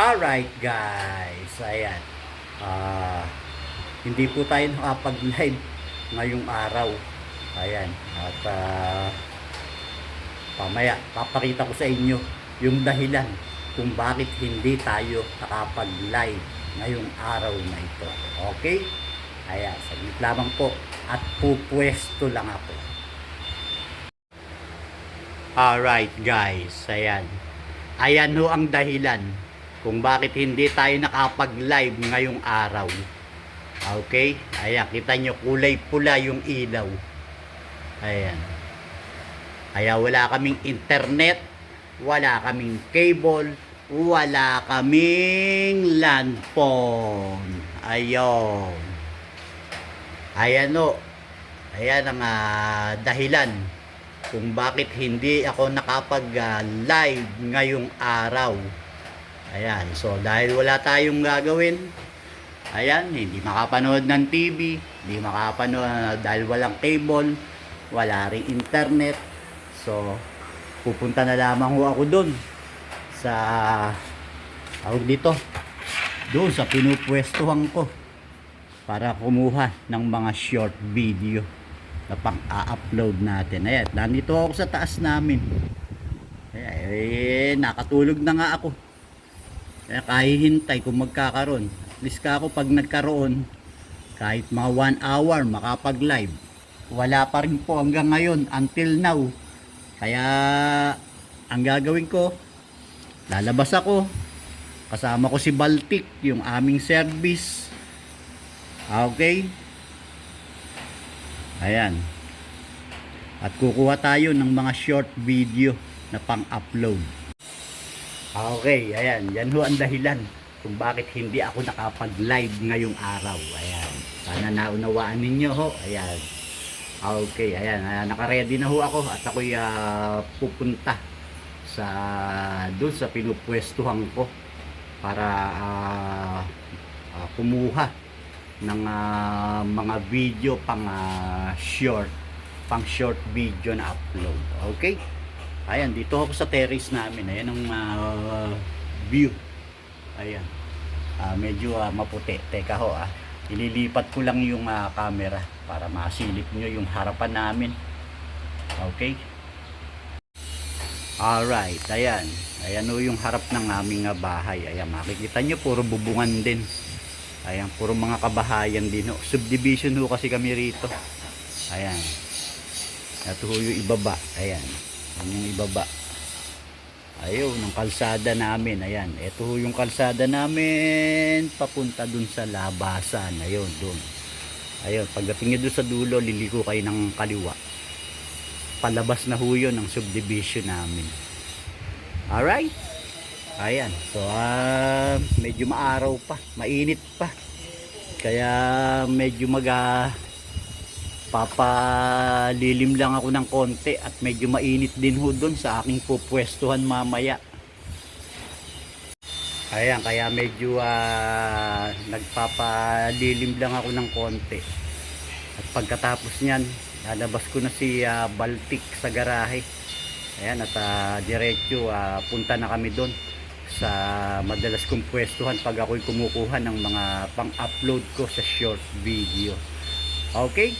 Alright guys, ayan. Ah, hindi po tayo nakapag-live ngayong araw. Ayan. At ah, pamaya, papakita ko sa inyo yung dahilan kung bakit hindi tayo nakapag-live ngayong araw na ito. Okay? Ayan, saglit lamang po. At pupwesto lang ako. Alright guys, ayan. Ayan ho ang dahilan kung bakit hindi tayo nakapag-live ngayong araw. Okay? Ayan, kita nyo kulay pula yung ilaw. Ayan. Kaya wala kaming internet, wala kaming cable, wala kaming land phone. Ayon. Ayan o. Ayan ang ah, dahilan kung bakit hindi ako nakapag-live ngayong araw. Ayan, so dahil wala tayong gagawin, ayan, hindi makapanood ng TV, hindi makapanood dahil walang cable, wala ring internet. So, pupunta na lamang ho ako doon sa tawag dito, doon sa pinupwestuhan ko para kumuha ng mga short video na pang-upload natin. Ayan, nandito ako sa taas namin. Ayan, eh, nakatulog na nga ako. Kaya kahihintay kung magkakaroon. At least ako pag nagkaroon, kahit mga 1 hour makapag-live. Wala pa rin po hanggang ngayon, until now. Kaya, ang gagawin ko, lalabas ako. Kasama ko si Baltic, yung aming service. Ah, Okay? Ayan. At kukuha tayo ng mga short video na pang-upload. Okay, ayan. Yan ho ang dahilan kung bakit hindi ako nakapag-live ngayong araw. Ayan. Sana naunawaan ninyo ho. Ayan. Okay, ayan. ayan. Naka-ready na ho ako at ako'y ah, pupunta sa doon sa pinupwestuhan ko para ah, ah, kumuha ng ah, mga video pang ah, short pang short video na upload okay ayan dito ako sa terrace namin ayan ang ah, view ayan Ah, medyo ah, maputi teka ho ah ililipat ko lang yung ah, camera para masilip nyo yung harapan namin okay Alright, ayan. Ayan o yung harap ng aming ah, bahay. Ayan, makikita nyo, puro bubungan din. Ayan, puro mga kabahayan din. O. Subdivision ho kasi kami rito. Ayan. Ito ho yung ibaba. Ayan. Yan yung ibaba. Ayun, ng kalsada namin. Ayan. Ito yung kalsada namin. Papunta dun sa labasan. Ayun, dun. Ayun, pagdating nyo dun sa dulo, liliko kayo ng kaliwa palabas na ho ng subdivision namin. Alright? Ayan. So, ah, medyo maaraw pa. Mainit pa. Kaya medyo mag ah, papalilim lang ako ng konti at medyo mainit din ho doon sa aking pupwestuhan mamaya. Ayan, kaya medyo ah, nagpapalilim lang ako ng konti. At pagkatapos niyan, lalabas ko na si ah, Baltic sa garahe. Ayan, at uh, diretso ah, punta na kami doon sa madalas kong pwestuhan pag ako'y kumukuha ng mga pang-upload ko sa short video. Okay?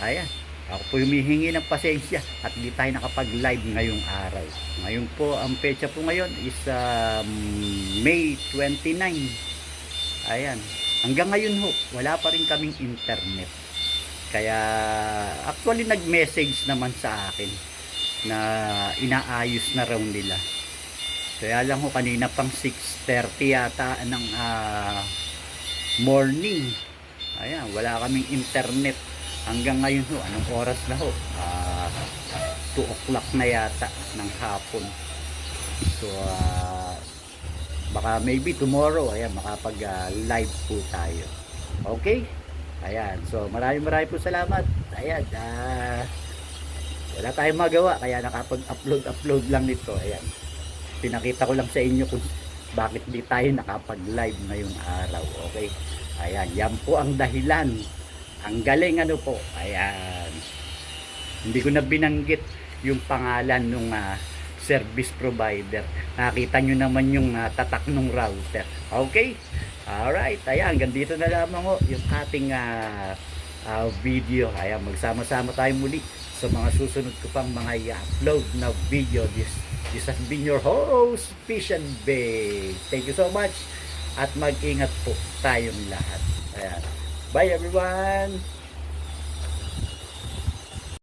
Ayan. Ako po humihingi ng pasensya at hindi tayo nakapag-live ngayong araw. Ngayon po, ang pecha po ngayon is um, May 29. Ayan. Hanggang ngayon ho, wala pa rin kaming internet. Kaya actually nag-message naman sa akin na inaayos na raw nila. Kaya lang ho kanina pang 6.30 yata ng ah, morning. Ayan, wala kaming internet. Hanggang ngayon ho, anong oras na ho? Ah, 2 o'clock na yata ng hapon. So, ah, baka maybe tomorrow, ayan, makapag ah, live po tayo. Okay? Ayan, so maraming maraming po salamat. Ayan, ah, wala tayong magawa, kaya nakapag-upload, upload lang nito. Ayan, pinakita ko lang sa inyo kung bakit di tayo nakapag-live ngayong araw. Okay? Ayan, yan po ang dahilan. Ang galing ano po. Ayan. Hindi ko na binanggit yung pangalan nung ah, service provider. Nakita nyo naman yung ah, tatak ng router. Okay? Alright, ayan, hanggang dito na lamang ho yung ating ah, ah, video. Ayan, magsama-sama tayo muli sa mga susunod ko pang mga i-upload na video. This, this has been your host, Fish and Bake. Thank you so much at mag-ingat po tayong lahat. Ayan. Bye everyone!